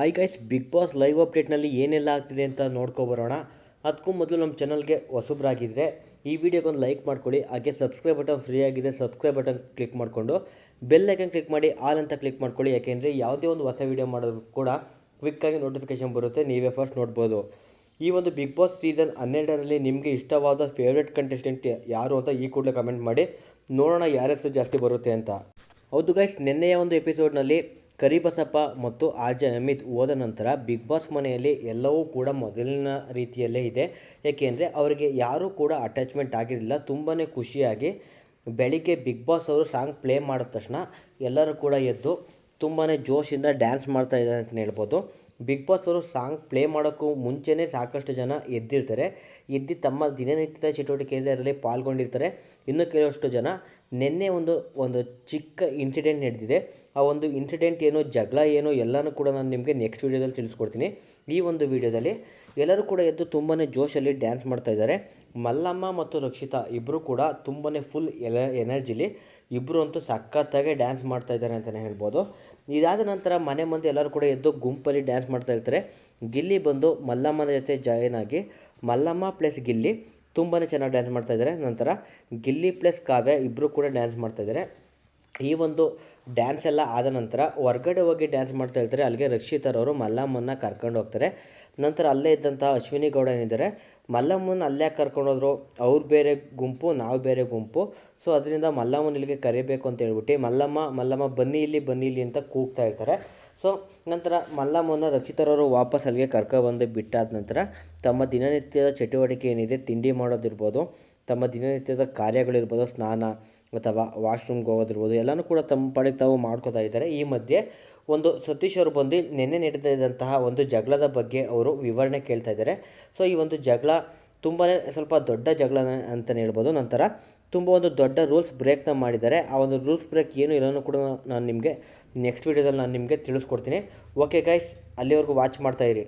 Hi guys big boss live ಅಪ್ಡೇಟ್ನಲ್ಲಿ ಏನೆಲ್ಲ ಆಗ್ತಿದೆ ಅಂತ ನೋಡ್ಕೊಬರೋಣ ಅದಕ್ಕೂ ಮೊದಲು ನಮ್ಮ ಚಾನಲ್ಗೆ ಹೊಸಬ್ರಾಗಿದ್ದರೆ ಈ ವಿಡಿಯೋಗೊಂದು ಲೈಕ್ ಮಾಡ್ಕೊಳ್ಳಿ ಹಾಗೆ ಸಬ್ಸ್ಕ್ರೈಬ್ ಬಟನ್ ಫ್ರೀ ಆಗಿದೆ ಸಬ್ಸ್ಕ್ರೈಬ್ ಬಟನ್ ಕ್ಲಿಕ್ ಮಾಡಿಕೊಂಡು ಬೆಲ್ ಐಕನ್ ಕ್ಲಿಕ್ ಮಾಡಿ ಆಲ್ ಅಂತ ಕ್ಲಿಕ್ ಮಾಡ್ಕೊಳ್ಳಿ. ಯಾಕೆಂದರೆ ಯಾವುದೇ ಒಂದು ಹೊಸ ವೀಡಿಯೋ ಮಾಡೋದು ಕೂಡ ಕ್ವಿಕ್ಕಾಗಿ ನೋಟಿಫಿಕೇಶನ್ ಬರುತ್ತೆ. ನೀವೇ ಫಸ್ಟ್ ನೋಡ್ಬೋದು. ಈ ಒಂದು ಬಿಗ್ ಬಾಸ್ ಸೀಸನ್ ಹನ್ನೆರಡರಲ್ಲಿ ನಿಮಗೆ ಇಷ್ಟವಾದ ಫೇವ್ರೆಟ್ ಕಂಟೆಸ್ಟೆಂಟ್ ಯಾರು ಅಂತ ಈ ಕೂಡಲೇ ಕಮೆಂಟ್ ಮಾಡಿ. ನೋಡೋಣ ಯಾರೆಷ್ಟು ಜಾಸ್ತಿ ಬರುತ್ತೆ ಅಂತ. ಹೌದು ಗೈಸ್ ನಿನ್ನೆಯ ಒಂದು ಎಪಿಸೋಡ್ನಲ್ಲಿ ಕರಿಬಸಪ್ಪ ಮತ್ತು ಆರ್ಜೆ ಅಮಿತ್ ಹೋದ ನಂತರ ಬಿಗ್ ಬಾಸ್ ಮನೆಯಲ್ಲಿ ಎಲ್ಲವೂ ಕೂಡ ಮೊದಲಿನ ರೀತಿಯಲ್ಲೇ ಇದೆ. ಏಕೆಂದರೆ ಅವರಿಗೆ ಯಾರೂ ಕೂಡ ಅಟ್ಯಾಚ್ಮೆಂಟ್ ಆಗಿರಲಿಲ್ಲ. ತುಂಬಾ ಖುಷಿಯಾಗಿ ಬೆಳಿಗ್ಗೆ ಬಿಗ್ ಬಾಸ್ ಅವರು ಸಾಂಗ್ ಪ್ಲೇ ಮಾಡಿದ ತಕ್ಷಣ ಎಲ್ಲರೂ ಕೂಡ ಎದ್ದು ತುಂಬಾ ಜೋಶಿಂದ ಡ್ಯಾನ್ಸ್ ಮಾಡ್ತಾ ಇದ್ದಾರೆ ಅಂತಲೇ ಹೇಳ್ಬೋದು. ಬಿಗ್ ಬಾಸ್ ಅವರು ಸಾಂಗ್ ಪ್ಲೇ ಮಾಡೋಕ್ಕೂ ಮುಂಚೆನೇ ಸಾಕಷ್ಟು ಜನ ಎದ್ದಿರ್ತಾರೆ. ಎದ್ದು ತಮ್ಮ ದಿನನಿತ್ಯದ ಚಟುವಟಿಕೆಯಲ್ಲಿ ಅದರಲ್ಲಿ ಪಾಲ್ಗೊಂಡಿರ್ತಾರೆ. ಇನ್ನು ಕೆಲವಷ್ಟು ಜನ ನಿನ್ನೆ ಒಂದು ಒಂದು ಚಿಕ್ಕ ಇನ್ಸಿಡೆಂಟ್ ನಡೆದಿದೆ. ಆ ಒಂದು ಇನ್ಸಿಡೆಂಟ್ ಏನು, ಜಗಳ ಏನು, ಎಲ್ಲನೂ ಕೂಡ ನಾನು ನಿಮಗೆ ನೆಕ್ಸ್ಟ್ ವೀಡಿಯೋದಲ್ಲಿ ತಿಳಿಸ್ಕೊಡ್ತೀನಿ. ಈ ಒಂದು ವಿಡಿಯೋದಲ್ಲಿ ಎಲ್ಲರೂ ಕೂಡ ಎದ್ದು ತುಂಬಾ ಜೋಶಲ್ಲಿ ಡ್ಯಾನ್ಸ್ ಮಾಡ್ತಾ ಇದ್ದಾರೆ. ಮಲ್ಲಮ್ಮ ಮತ್ತು ರಕ್ಷಿತಾ ಇಬ್ಬರು ಕೂಡ ತುಂಬಾ ಫುಲ್ ಎಲ ಎನರ್ಜಿಲಿ ಇಬ್ಬರು ಅಂತೂ ಸಖತ್ತಾಗೆ ಡ್ಯಾನ್ಸ್ ಮಾಡ್ತಾ ಇದ್ದಾರೆ ಅಂತಲೇ ಹೇಳ್ಬೋದು. ಇದಾದ ನಂತರ ಮನೆ ಮುಂದೆ ಎಲ್ಲರೂ ಕೂಡ ಎದ್ದು ಗುಂಪಲ್ಲಿ ಡ್ಯಾನ್ಸ್ ಮಾಡ್ತಾ ಇರ್ತಾರೆ. ಗಿಲ್ಲಿ ಬಂದು ಮಲ್ಲಮ್ಮನ ಜೊತೆ ಜಾಯಿನ್ ಆಗಿ ಮಲ್ಲಮ್ಮ ಪ್ಲಸ್ ಗಿಲ್ಲಿ ತುಂಬಾ ಚೆನ್ನಾಗಿ ಡ್ಯಾನ್ಸ್ ಮಾಡ್ತಾ ಇದ್ದಾರೆ ನಂತರ ಗಿಲ್ಲಿ ಪ್ಲಸ್ ಕಾವ್ಯ ಇಬ್ಬರು ಕೂಡ ಡ್ಯಾನ್ಸ್ ಮಾಡ್ತಾ ಇದ್ದಾರೆ ಈ ಒಂದು ಡ್ಯಾನ್ಸ್ ಎಲ್ಲ ಆದ ನಂತರ ಹೊರ್ಗಡೆ ಹೋಗಿ ಡ್ಯಾನ್ಸ್ ಮಾಡ್ತಾ ಇರ್ತಾರೆ. ಅಲ್ಲಿಗೆ ರಕ್ಷಿತರವರು ಮಲ್ಲಮ್ಮನ್ನ ಕರ್ಕೊಂಡು ಹೋಗ್ತಾರೆ. ನಂತರ ಅಲ್ಲೇ ಇದ್ದಂಥ ಅಶ್ವಿನಿ ಗೌಡ ಏನಿದ್ದಾರೆ ಮಲ್ಲಮ್ಮನ ಅಲ್ಲೇ ಕರ್ಕೊಂಡು ಹೋದ್ರು. ಅವ್ರು ಬೇರೆ ಗುಂಪು, ನಾವು ಬೇರೆ ಗುಂಪು. ಸೊ ಅದರಿಂದ ಮಲ್ಲಮ್ಮನ ಇಲ್ಲಿಗೆ ಕರಿಬೇಕು ಅಂತ ಹೇಳ್ಬಿಟ್ಟು ಮಲ್ಲಮ್ಮ ಮಲ್ಲಮ್ಮ ಬನ್ನಿ ಇಲ್ಲಿ ಬನ್ನಿ ಇಲ್ಲಿ ಅಂತ ಕೂಗ್ತಾ ಇರ್ತಾರೆ. ಸೊ ನಂತರ ಮಲ್ಲಮ್ಮನ ರಕ್ಷಿತರವರು ವಾಪಸ್ ಅಲ್ಲಿಗೆ ಕರ್ಕೊಬಂದು ಬಿಟ್ಟಾದ ನಂತರ ತಮ್ಮ ದಿನನಿತ್ಯದ ಚಟುವಟಿಕೆ ಏನಿದೆ, ತಿಂಡಿ ಮಾಡೋದಿರ್ಬೋದು, ತಮ್ಮ ದಿನನಿತ್ಯದ ಕಾರ್ಯಗಳಿರ್ಬೋದು, ಸ್ನಾನ ಅಥವಾ ವಾಶ್ರೂಮ್ಗೆ ಹೋಗೋದಿರ್ಬೋದು, ಎಲ್ಲನೂ ಕೂಡ ತಮ್ಮ ಪಾಡಿಗೆ ತಾವು ಮಾಡ್ಕೋತಾ ಇದ್ದಾರೆ. ಈ ಮಧ್ಯೆ ಒಂದು ಸತೀಶ್ ಅವರು ಬಂದು ನಿನ್ನೆ ಇದ್ದಂತಹ ಒಂದು ಜಗಳದ ಬಗ್ಗೆ ಅವರು ವಿವರಣೆ ಕೇಳ್ತಾ ಇದ್ದಾರೆ. ಸೊ ಈ ಒಂದು ಜಗಳ ತುಂಬಾ ಸ್ವಲ್ಪ ದೊಡ್ಡ ಜಗಳ ಅಂತಲೇ ಹೇಳ್ಬೋದು. ನಂತರ ತುಂಬ ಒಂದು ದೊಡ್ಡ ರೂಲ್ಸ್ ಬ್ರೇಕ್ನ ಮಾಡಿದ್ದಾರೆ. ಆ ಒಂದು ರೂಲ್ಸ್ ಬ್ರೇಕ್ ಏನು ಇರೋನು ಕೂಡ ನಾನು ನಿಮಗೆ ನೆಕ್ಸ್ಟ್ ವೀಡಿಯೋದಲ್ಲಿ ನಾನು ನಿಮಗೆ ತಿಳಿಸ್ಕೊಡ್ತೀನಿ. ಓಕೆ ಗೈಸ್ ಅಲ್ಲಿವರೆಗೂ ವಾಚ್ ಮಾಡ್ತಾಯಿರಿ